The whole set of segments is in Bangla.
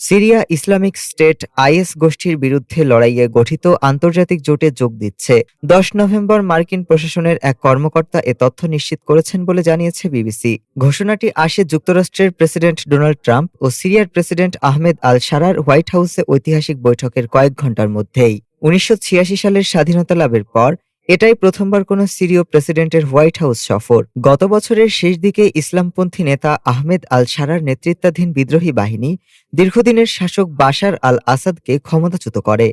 সিরিয়া ইসলামিক স্টেট আইএস গোষ্ঠীর বিরুদ্ধে লড়াইয়ে গঠিত আন্তর্জাতিক জোটে যোগ দিচ্ছে। দশ নভেম্বর মার্কিন প্রশাসনের এক কর্মকর্তা এ তথ্য নিশ্চিত করেছেন বলে জানিয়েছে বিবিসি। ঘোষণাটি আসে যুক্তরাষ্ট্রের প্রেসিডেন্ট ডোনাল্ড ট্রাম্প ও সিরিয়ার প্রেসিডেন্ট আহমেদ আল সারার হোয়াইট হাউসে ঐতিহাসিক বৈঠকের কয়েক ঘণ্টার মধ্যেই। উনিশশো ছিয়াশি সালের স্বাধীনতা লাভের পর এটাই প্রথমবার কোনো সিরীয় প্রেসিডেন্টের হোয়াইট হাউস সফর। গত বছরের শেষ দিকে ইসলামপন্থী নেতা আহমেদ আল সারার নেতৃত্বাধীন বিদ্রোহী বাহিনী দীর্ঘদিনের শাসক বাশার আল আসাদকে ক্ষমতাচ্যুত করে।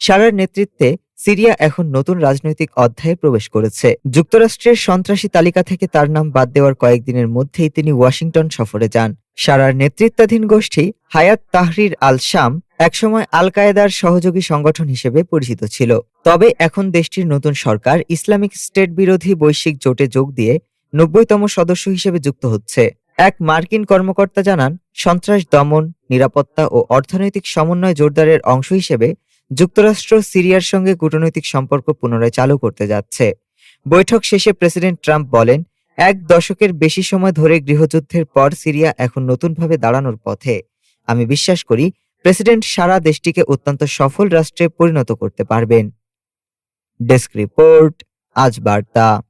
সারার নেতৃত্বে সিরিয়া এখন নতুন রাজনৈতিক অধ্যায়ে প্রবেশ করেছে। যুক্তরাষ্ট্রের সন্ত্রাসী তালিকা থেকে তার নাম বাদ দেওয়ার কয়েকদিনের মধ্যেই তিনি ওয়াশিংটন সফরে যান। সারার নেতৃত্বাধীন গোষ্ঠী হায়াত তাহরির আল শাম একসময় আল কায়েদার সহযোগী সংগঠন হিসেবে পরিচিত ছিল। তবে এখন দেশটির নতুন সরকার ইসলামিক স্টেট বিরোধী বৈশ্বিক জোটে যোগ দিয়ে নব্বইতম সদস্য হিসেবে যুক্ত হচ্ছে। এক মার্কিন কর্মকর্তা জানান, সন্ত্রাস দমন, নিরাপত্তা ও অর্থনৈতিক সমন্বয় জোরদারের অংশ হিসেবে যুক্তরাষ্ট্র সিরিয়ার সঙ্গে কূটনৈতিক সম্পর্ক পুনরায় চালু করতে যাচ্ছে। বৈঠক শেষে প্রেসিডেন্ট ট্রাম্প বলেন এক দশকের বেশি সময় ধরে গৃহযুদ্ধের পর সিরিয়া এখন নতুনভাবে দাঁড়ানোর পথে। আমি বিশ্বাস করি, প্রেসিডেন্ট সারা দেশটিকে অত্যন্ত সফল রাষ্ট্রে পরিণত করতে পারবেন। ডেস্ক রিপোর্ট, আজ বার্তা।